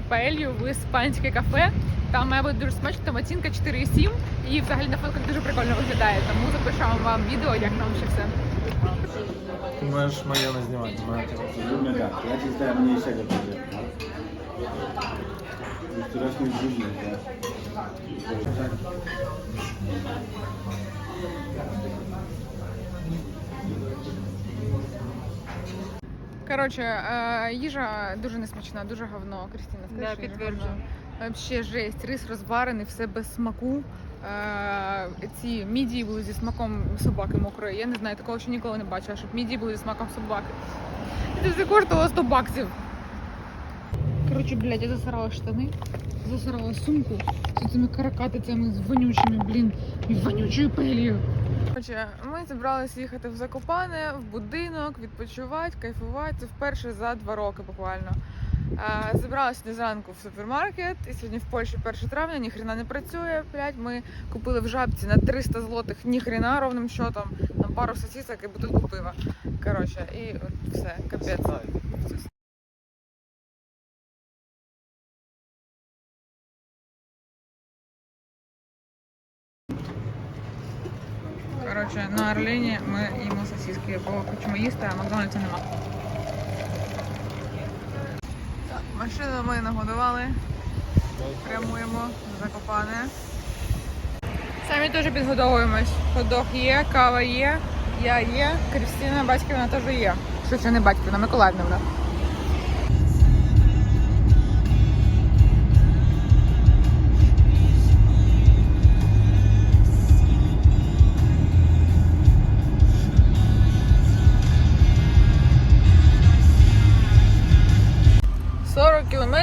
йдемо паелью в іспанське кафе. Там має бути дуже смачно, там оцінка 4,7 і взагалі на фотках дуже прикольно виглядає. Тому запишемо вам відео, як нам ще все. Ти можеш моє не знімати, моє Zróbmy tak, ja ci zdałem mniejszego projektu. Któraś mi drugi, Коротше, е, їжа дуже несмачна, дуже говно. Крістіна, скажи, Да, що їжа підтверджую. говно. Вообще жесть, рис розварений, все без смаку. Е, ці мідії були зі смаком собаки мокрої. Я не знаю, такого ще ніколи не бачила, щоб мідії були зі смаком собаки. І це все коштувало 100 баксів. Коротше, блядь, я засирала штани, засирала сумку з цими каракатицями, з вонючими, блін, і вонючою пилью. Коротше, ми зібралися їхати в Закопане, в будинок, відпочивати, кайфувати. Це вперше за два роки буквально. Е, Зібралася сьогодні зранку в супермаркет, і сьогодні в Польщі 1 травня, ніхрена не працює. Блядь, ми купили в жабці на 300 злотих ніхрена ровним счетом, там пару сосисок і бутилку пива. Коротше, і от все, капець. Коротше, на Орліні ми їмо сосиски, бо хочемо їсти, а Макдональдса нема. Машину ми нагодували. Прямуємо в Закопане. Самі теж підгодовуємось. Ходок є, кава є, я є, Крістіна Батьківна теж є. Що це не батьківна, Миколаївна.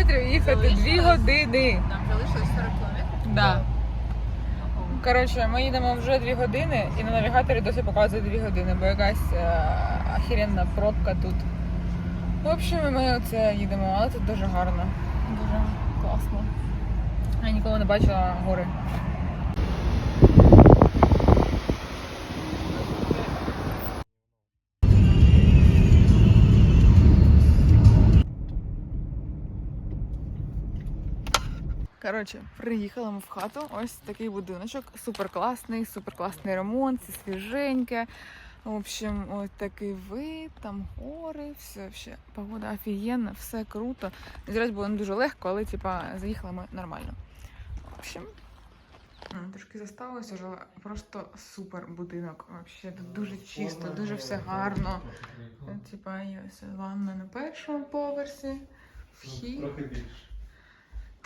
Кілометрів їхати дві години. Нам залишилось 40 кілометрів. Да. Коротше, ми їдемо вже дві години і на навігаторі досі показує дві години, бо якась е, охеренна пробка тут. В общем, ми оце їдемо, але тут дуже гарно. Дуже класно. Я ніколи не бачила гори. Коротше, приїхали ми в хату. Ось такий будиночок. Супер класний, супер класний ремонт, все свіженьке. В общем, ось такий вид, там гори, все вообще. Погода офігенна, все круто. Зряд було не дуже легко, але типа заїхали ми нормально. В общем, трошки заставилося, але просто супер будинок. Вообще тут дуже чисто, дуже все гарно. Типа є ванна на першому поверсі. Вхід. Трохи більше.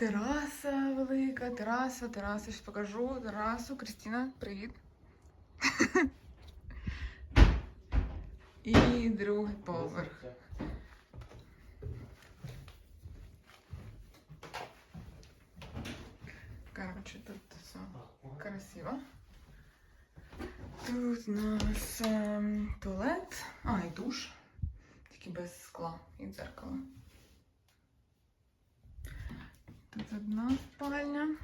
Тераса велика, тераса, тераса. Щас покажу терасу. Крістіна, привіт. І другий поверх. Коротше, тут все красиво. Тут у нас ем, туалет, а, і душ. Тільки без скла і дзеркала. Тут одна спальня.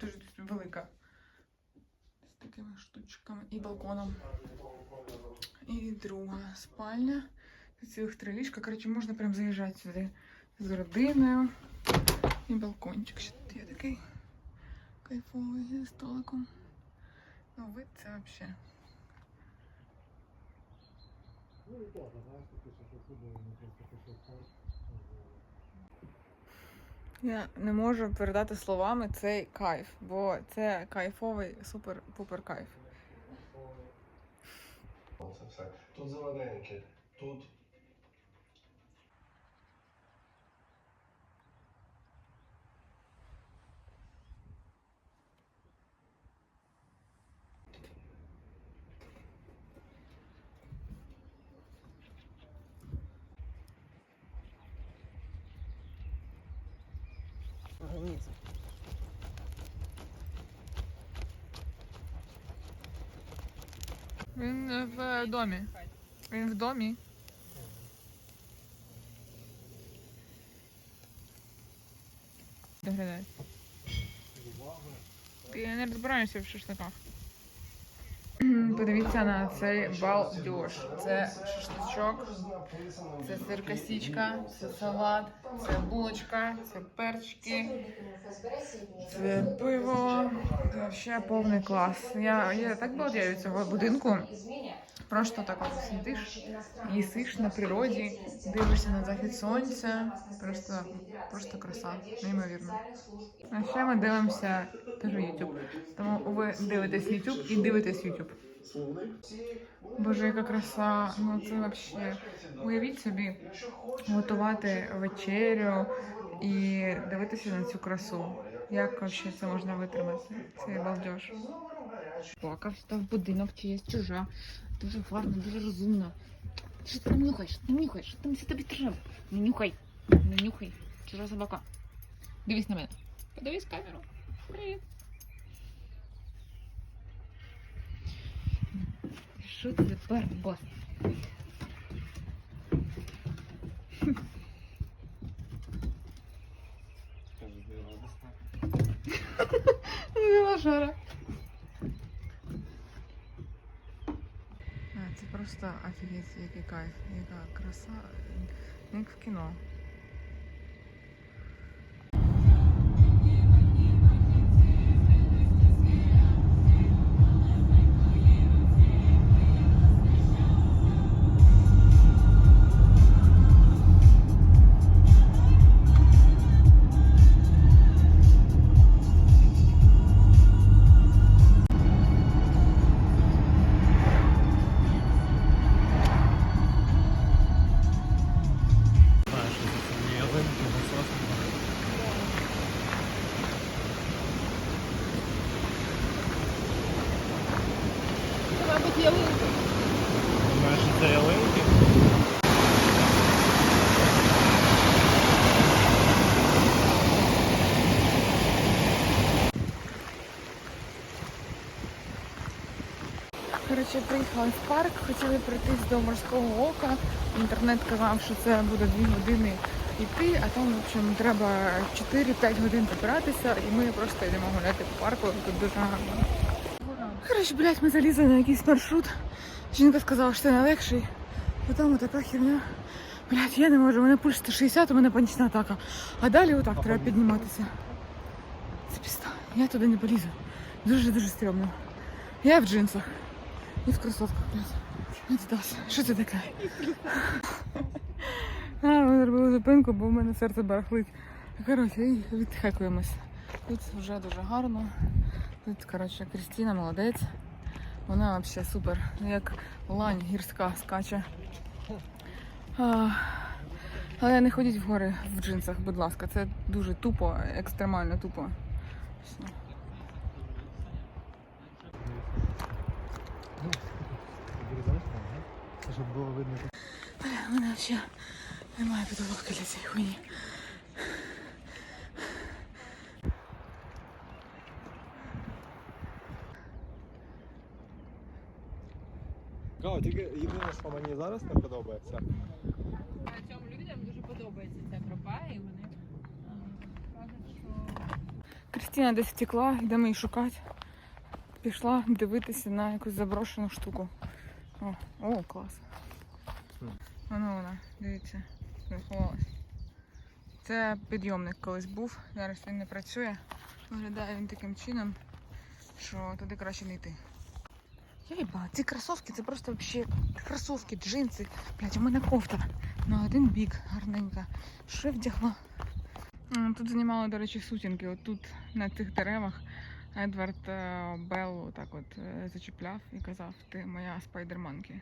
Дуже велика. З такими штучками і балконом. І друга спальня. Тут цілих три ліжка. Коротше, можна прям заїжджати сюди з родиною. І балкончик ще тут є такий кайфовий зі столиком. Ну, вид це взагалі. Я не можу передати словами цей кайф, бо це кайфовий супер-пупер кайф. Це все. Тут зелененьке, тут Він е, в домі. Він в домі. Доглядає. Ти не розбираєшся в шашликах. Подивіться на цей балдеж. Це шашличок, це сиркасічка, це салат, це булочка, це перчики, це пиво. Це ще повний клас. Я, я так балдею від цього будинку. Просто так от сидиш, їсиш на природі, дивишся на захід сонця. Просто, просто краса, неймовірно. А ще ми дивимося кажу YouTube. Тому ви дивитесь YouTube і дивитесь YouTube. Боже, яка краса! Ну це взагалі. Уявіть собі, готувати вечерю і дивитися на цю красу. Як вообще це можна витримати? Це балдеж. Плакав, став будинок чиєсь чужа. Дуже гарно, дуже розумно. Що ти там нюхаєш? Що ти там нюхаєш? Що там це тобі треба? Не нюхай, не нюхай. Чужа собака. Дивись на мене. Подивись в камеру. Привіт. Що ти тепер, бос? Лошара. Просто офігеть, який кайф, яка краса, як в кіно. Коротше, приїхали в парк, хотіли пройти до морського ока. Інтернет казав, що це буде 2 години йти, а там, в общем, треба 4-5 годин добиратися, і ми просто йдемо гуляти по парку, тут дуже гарно. Коротше, блядь, ми залізли на якийсь маршрут. Жінка сказала, що це найлегший. Бо там така херня. Блядь, я не можу, у мене пульс 160, у мене панічна атака. А далі отак треба підніматися. Це пізда. Я туди не полізу. Дуже-дуже стрьомно. Я в джинсах. І в кросовках, блядь. Адідас. Що це таке? А, ми зробили зупинку, бо в мене серце барахлить. Коротше, і відхекуємось. Тут вже дуже гарно. Тут, коротше, Крістіна молодець. Вона взагалі супер. Як лань гірська скаче. А, але не ходіть в гори в джинсах, будь ласка. Це дуже тупо, екстремально тупо. Все. Щоб було видно. У мене взагалі немає підготовки для цієї хуйні. Цікаво, тільки єдине, що мені зараз не подобається. Цьому людям дуже подобається ця тропа, і вони е, кажуть, що Крістіна десь втекла, йдемо її шукати. Пішла дивитися на якусь заброшену штуку. О, о клас. Воно вона, дивіться, заховалась. Це підйомник колись був, зараз він не працює. Виглядає він таким чином, що туди краще не йти. Єба, ці кросовки це просто взагалі кросовки, джинси. Блять, у мене кофта на один бік гарненька. Що я вдягла? Тут знімали, до речі, сутінки. От тут на цих деревах Едвард е, Беллу так от е, зачіпляв і казав, ти моя спайдерманки.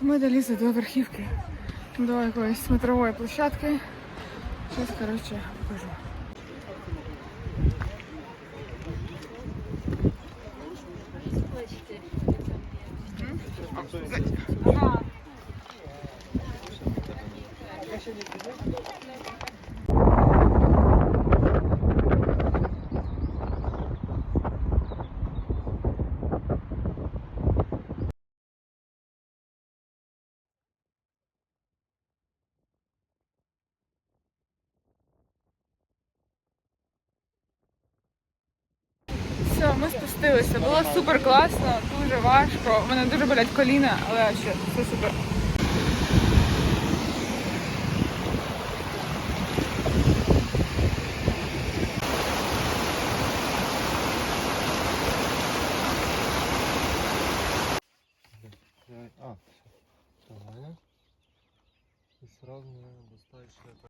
Ми долізли до верхівки, до якоїсь метрової площадки. Щось, коротше, покажу. Ми спустилися. Було супер класно, дуже важко. У мене дуже болять коліна, але ще все супер.